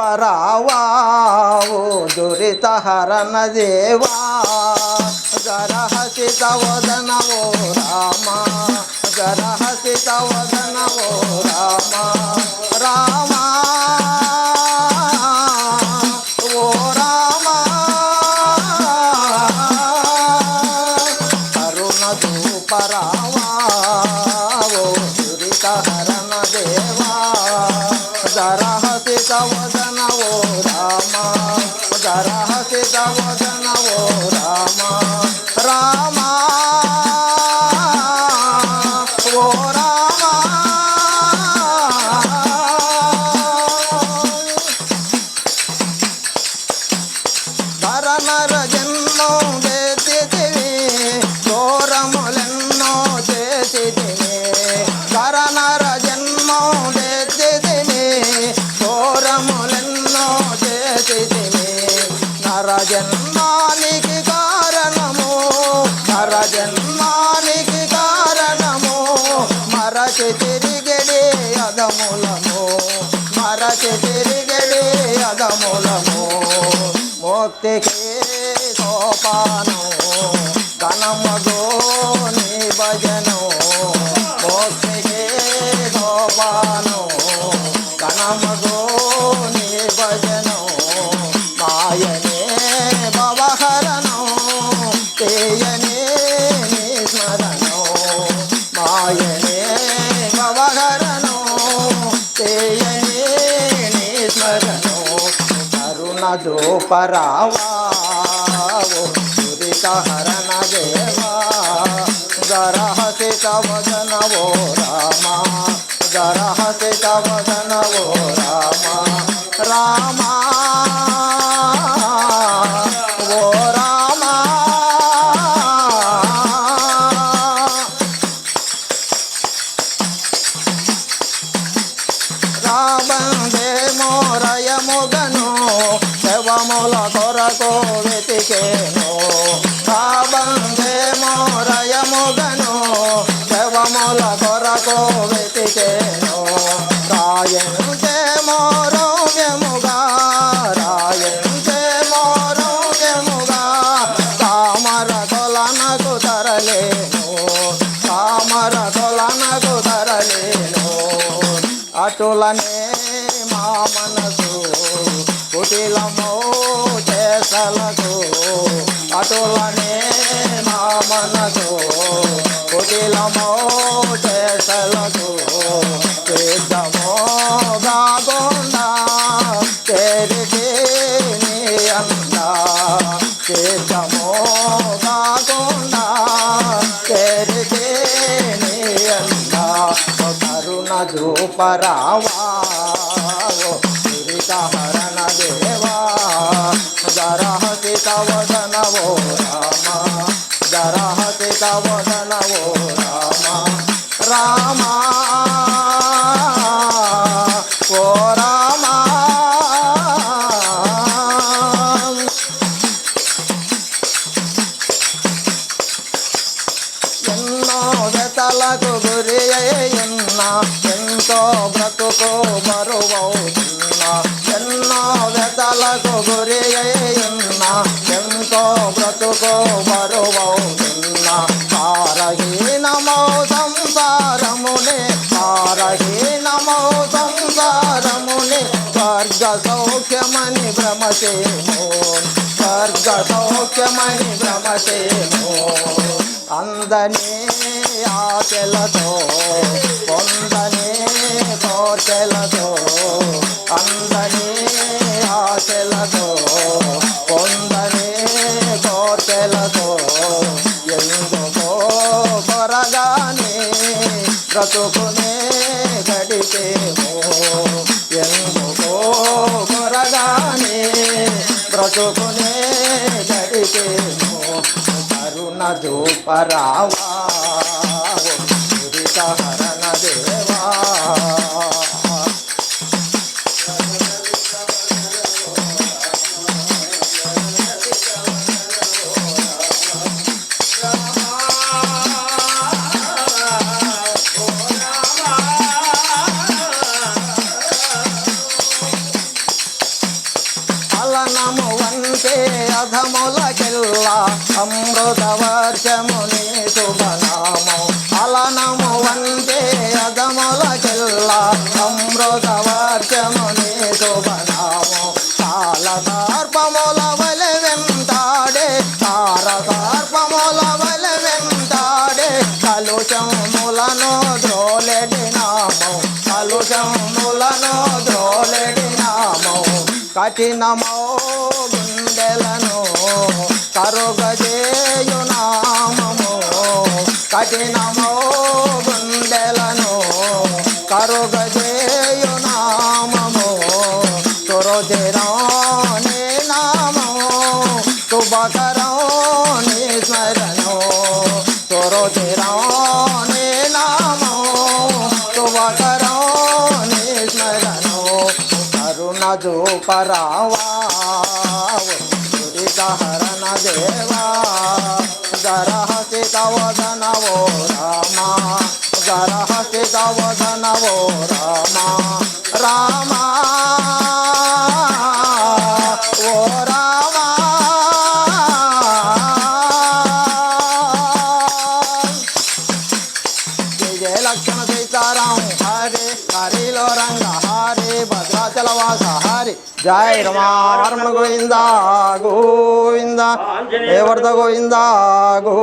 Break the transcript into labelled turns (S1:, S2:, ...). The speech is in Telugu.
S1: చూపరావా ఓ దురిత హరణ దేవా గరహసిత వదన ఓ రామ గరహసిత వదన రామ. నర జన్మానికి కారణము నర కారణము మరచి తిరిగడి అదములము మరచి తిరిగడి అదములము ముక్తికి సోపాను ఘనమగో నీ భజను ముక్తికి సోపాను ఘనమగో కరుణ జోపరావా దురిత హరణ దేవా గరహసి వదన శవముల కొరకు వెతికేను. రాబందే మోరయముగను శవముల కొరకు వెతికేను. రాయంతే మోరవ్యముగా రాయంతే మోరవ్యముగా తామర కొలనకు తరలేను. తామర కొలనకు తరలేను. అటులనే మా మనసు కుటిలమో చేసలకు అటులనే నా మనసు కుటిలమో చేసలకు సిద్ధమో కాకుండా చేరికి నీ అందా. సిద్ధమో కాకుండా చేరికి నీ అందా. కరుణ జూపరావా దురిత జరహసిత వదన రామ? జరహసిత వదన ఓ రామ? రామ? ఓ రామ? ఎన్నో జతలకు గురి అయ్యున్నా ఎంతో బ్రతుకు ఎన్నో గురి ఎంతో బ్రతుకు బరువవుతున్నా పారహీనమౌ సంసారమునే పారహీనమౌ సంసారమునే. స్వర్గ సౌఖ్యమని భ్రమసేమో స్వర్గ సౌఖ్యమని భ్రమసేమో అందని ఆశలతో పొందని బ్రతుకునే గడిపేమో? ఎందుకో కొరగానే బ్రతుకునే గడిపేమో? కరుణ దూపరావా దురిత పదములకెల్లా అధములకెల్లా అమృత వర్షముని శుభనామం అలనము వందే అదములకెల్లా అమృత వర్షముని శుభనామం కాల సర్పముల వల వెంటాడే తార సర్పముల వల వెంటాడే కలుషములను ద్రోలెడినాము కలుషములను ద్రోలెడినాము కఠినమో గుండెలను కరుగజేయు కఠినమో గుండెలను కరుగజేయు నామము నామము శుభకరాని స్మరణు. తురుచిరాని నామము శుభకరాని స్మరణు. కరుణ జూపరావా హరణ దేవా గరహసి కవదనవో రామా గరహసి కవదనవో రామా రామా ఓ రామా జయ జయ లక్ష్మణ సీతారాం హరే హరిలో రంగ హరే భద్రాచల వాస హరి జయ రమారమణ గోవింద గోవింద దేవర్ధ గోవింద గో